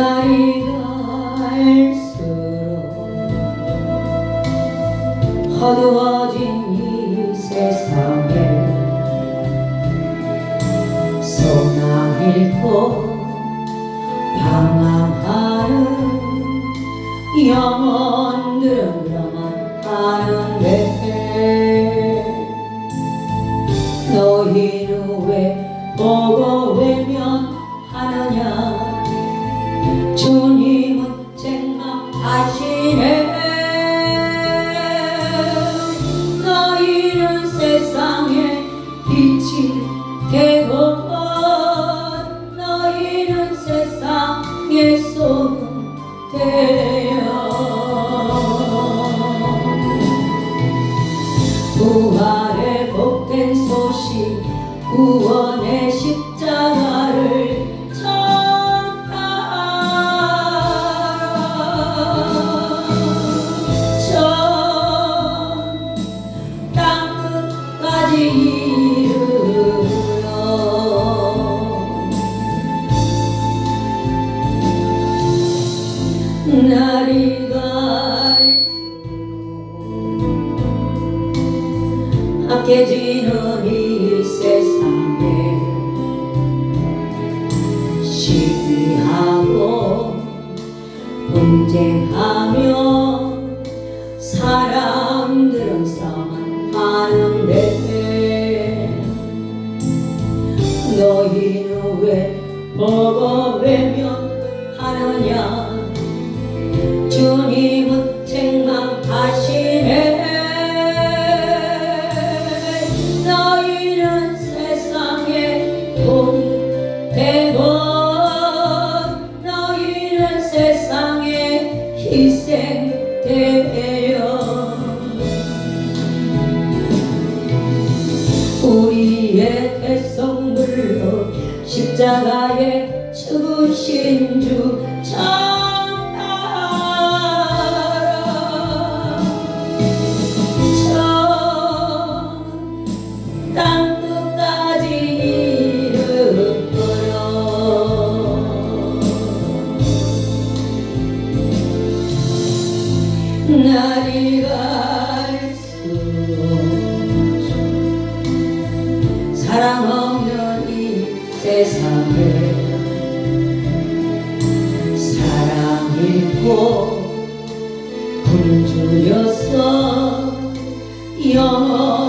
날이 갈수록 어두워진 이 세상에 소망 잃고 방황하는 영혼들은 그만 가는데 너희는 왜 보고 외면하느냐 주님은 쟁망하시네 너희는 세상의 빛이 되고 너희는 세상의 소금 되어 부활의 복된 소식 구원의 십 날이 갈수록 악해지는 이 세상에 시기하고 분쟁하며 사람들은 싸움하는데 너희는 왜 보고 외면하느냐 세상에 희생되어 우리의 대성물로 십자가에 죽으신 날이 갈수록 사랑 없는 이 세상에 사랑 잃고 군주여서 영원